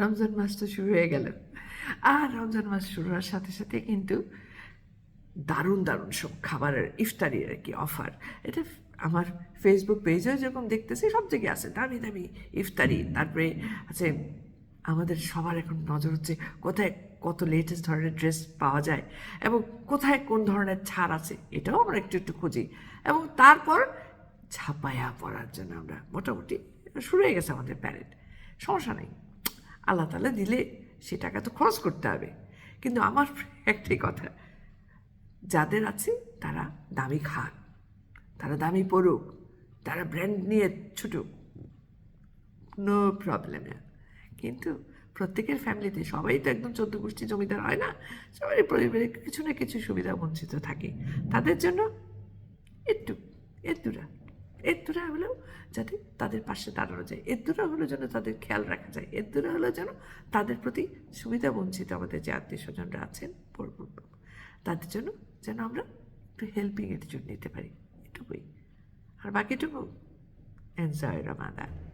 রমজান মাস তো শুরু হয়ে গেল। আর রমজান মাস শুরু হওয়ার সাথে সাথে কিন্তু দারুণ দারুণ সব খাবারের ইফতারির আর কি অফার এটা আমার ফেসবুক পেজেও যেরকম দেখতেছি, সব জায়গায় আছে। দামি দামি ইফতারি। তারপরে আছে, আমাদের সবার এখন নজর হচ্ছে কোথায় কত লেটেস্ট ধরনের ড্রেস পাওয়া যায় এবং কোথায় কোন ধরনের ছাড় আছে, এটাও আমরা একটু একটু খুঁজি। এবং তারপর ছাপায়া পড়ার জন্য আমরা মোটামুটি শুরু হয়ে গেছে আমাদের প্যারেড সমস্যা নেই। আল্লাহ তালা দিলে সে টাকা তো খরচ করতে হবে। কিন্তু আমার একটাই কথা, যাদের আছে তারা দামি খান, তারা দামি পড়ুক তারা ব্র্যান্ড নিয়ে ছুটুক নো প্রবলেম কিন্তু প্রত্যেকের ফ্যামিলিতে সবাই তো একদম চোদ্দ গোষ্ঠী জমিদার, হয় না? সবাই পরিবারে কিছু না কিছু সুবিধা বঞ্চিত থাকে। তাদের জন্য একটু এতুরা এতুরা হলেও যাতে তাদের পাশে দাঁড়ানো যায়। এর এতুরা হলো যেন তাদের খেয়াল রাখা যায়। এর এতুরা হলো যেন তাদের প্রতি সুবিধা বঞ্চিত আমাদের যে আত্মীয় স্বজনরা আছেন তাদের জন্য যেন আমরা একটু হেল্পিং জন্য নিতে পারি। এটুকুই। আর বাকিটুকু, এনজয় রমাদান।